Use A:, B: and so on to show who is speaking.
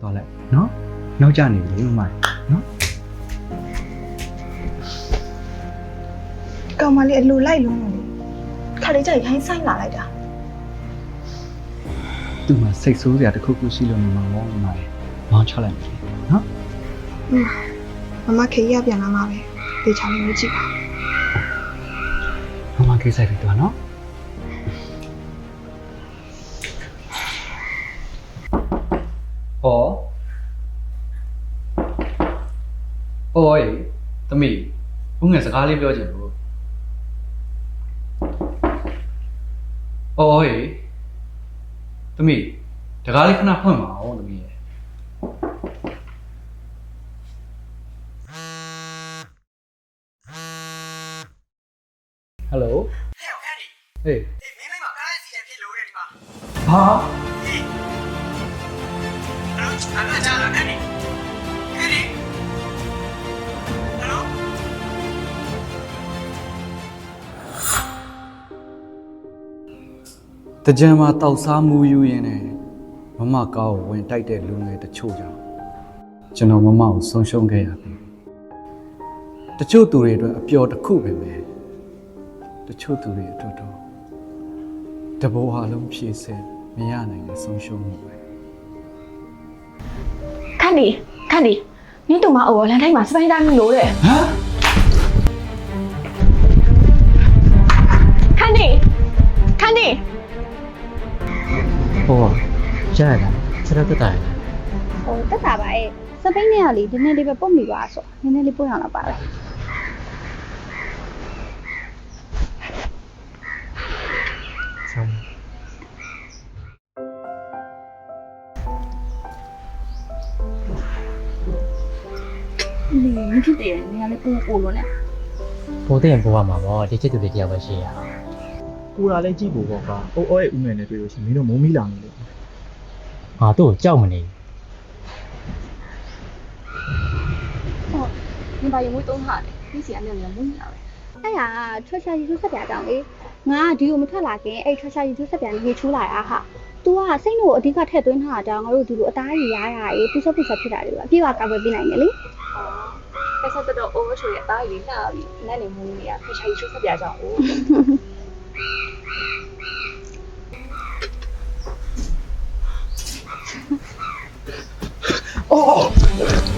A: သွားလိုက်နော်နောက်ကျနေပြီလေမမနော်
B: ကောင်မလေးအလိုလိုက်လုံးလို့လေခါလေးကြိုက်ခိုင်းဆိုင်လာလိုက်တာ
A: သူ့မှာစိတ်ဆိုးစရာတစ်ခုခုရှိလို့မမမောမမရေမောင်းချလိုက်ပြီနော်
B: မမခေရပြန်လာမှာပဲဒေချာလေးမကြည့်ပါ
A: မမကိစ္စတွေတော့နော် ဟောအိုးသမီးဦးငယ်စကားလေးပြောချင်လို့အိုးသမီးတကားလေးခဏဖွင့်ပါအောင်သမီးရေဟယ်လို
C: ဟဲ့ဟဲ့ဒီ
A: ဟေး
C: အေးမင်းမိမကားရဲ့စီရဖြစ်လို့တဲ့ဒီမှာ
A: ဘာ
C: အေးအဲ့ဒါကြာလာဟဲ့ဒီဟဲ့ဒီဟယ်လို
A: တကြံမှာတောက်စားမူယူရင်းနဲ့မမကားကိုဝင်တိုက်တဲ့လူငယ်တချို့ကြောင့်ကျွန်တော်မမကိုဆုံးရှုံးခဲ့ရပြီတချို့သူတွေအတွက်အပျော်တစ်ခုပဲပဲတချို့သူတွေအတွက်တော့တဘောဟာလုံးဖြည့်ဆဲမရနိုင်တဲ့ဆုံးရှုံးမှုပဲ
D: ခ န့်ဒီခန့်ဒီနင်းတူမအော်လန်တိုင်းမှာစပိုင်တိုင်းလို့တဲ့
A: ဟမ်
D: ခန့်ဒီခန့်ဒီ
E: ဟောရရလားဆက်တော့တက်တာရလား
F: ဟိုတက်တာပါရဲ့စပိန်နဲ့ကလေဒီနေ့လေးပဲပုတ်မိပါဆိုနည်းနည်းလေးပို့ရအောင်လာပါပဲ နေမဖြစ်တယ်နေရာလေးပိုပိုလို့နဲ့
E: ပိုတဲ့ရင်ပိုရမှာပေါ့ဒီချစ်သူတွေတယောက်ပဲရှိရ
G: ကိုရာလည်းကြည့်ဖို့ပေါ့ကွာအိုးအော်ရဲ့ဥငယ်နဲ့တွေ့လို့ရှိရင်မင်းတို့မုံမီလာနေလို့
E: ငါတို့ကိုကြောက်မနေ
F: ဘူးဟုတ်ဒီဘာရင်မွေးသုံးထားတယ်ဒီစီအနေနဲ့
D: မုံမီလာပဲ
F: အဲ့ဒါထွက်ရှာရီသူဆက်ပြားတောင်လေငါကဒီကိုမထွက်လာခင်အဲ့ထွက်ရှာရီသူဆက်ပြားလေးရေချိုးလာတာဟာသူကစိတ်လို့အဓိကထည့်သွင်းထားတာငါတို့ဒီလိုအသားကြီးရရအေးသူဆက်ပြစ်ဆက်ဖြစ်တာတွေပါအပြည့်အဝကာကွယ်ပေးနိုင်တယ်လေ
D: အဲ့ဆက်တော့အိုးချိုရဲ့အသားကြီးလှပြီနဲ့နေမူနေရဖချာကြီးချိုးဆက်ပြကြအောင်အိုး
G: အော်